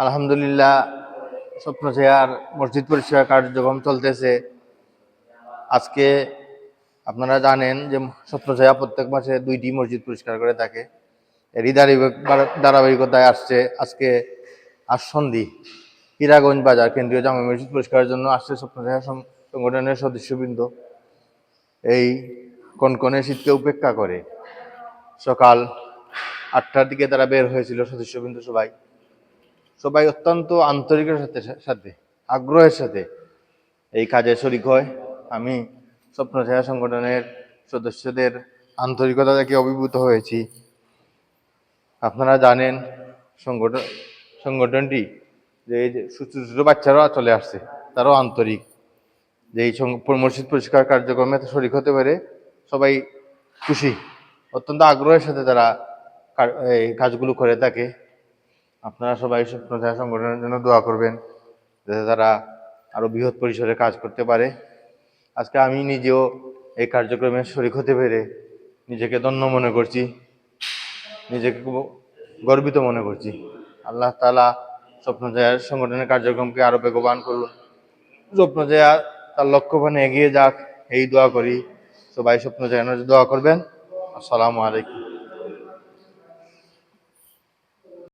আলহামদুলিল্লাহ, স্বপ্ন চেয়ার মসজিদ পরিষ্কার কার্যক্রম চলতেছে। আজকে আপনারা জানেন যে স্বপ্ন চেয়া প্রত্যেক মাসে দুইটি মসজিদ পরিষ্কার করে থাকে। এরই ধারাবাহিক- ধারাবাহিকতায় আসছে আজকে আসন্দি। হীরাগঞ্জ বাজার, কেন্দ্রীয় জামা মসজিদ পরিষ্কারের জন্য আসছে স্বপ্ন চেয়া সংগঠনের সদস্যবৃন্দ। এই কনকনে শীতকে উপেক্ষা করে। সকাল আটটার দিকে তারা বের হয়েছিল সদস্যবৃন্দ সবাই। সবাই অত্যন্ত আন্তরিকের সাথে সাথে, আগ্রহের সাথে এই কাজে শরিক হয়। আমি স্বপ্ন ছায়া সংগঠনের সদস্যদের আন্তরিকতা থেকে অভিভূত হয়েছি। আপনারা জানেন সংগঠন সংগঠনটি যে এই যে ছোট ছোট বাচ্চারাও চলে আসছে, তারাও আন্তরিক। যে এই মসজিদ পরিষ্কার কার্যক্রমে শরিক হতে পারে সবাই খুশি। অত্যন্ত আগ্রহের সাথে তারা এই কাজগুলো করে থাকে। আপনারা সবাই স্বপ্ন ছায়া সংগঠনের জন্য দোয়া করবেন, যাতে তারা আরও বৃহৎ পরিসরে কাজ করতে পারে। আজকে আমি নিজেও এই কার্যক্রমে শরিক হতে পেরে নিজেকে ধন্য মনে করছি, নিজেকে গর্বিত মনে করছি। আল্লাহ তালা স্বপ্ন জয়ার সংগঠনের কার্যক্রমকে আরও বেগবান করুন। স্বপ্ন জয়া তার লক্ষ্যবানে এগিয়ে যাক, এই দোয়া করি। সবাই স্বপ্ন জয়ানোর দোয়া করবেন। আসসালামু আলাইকুম।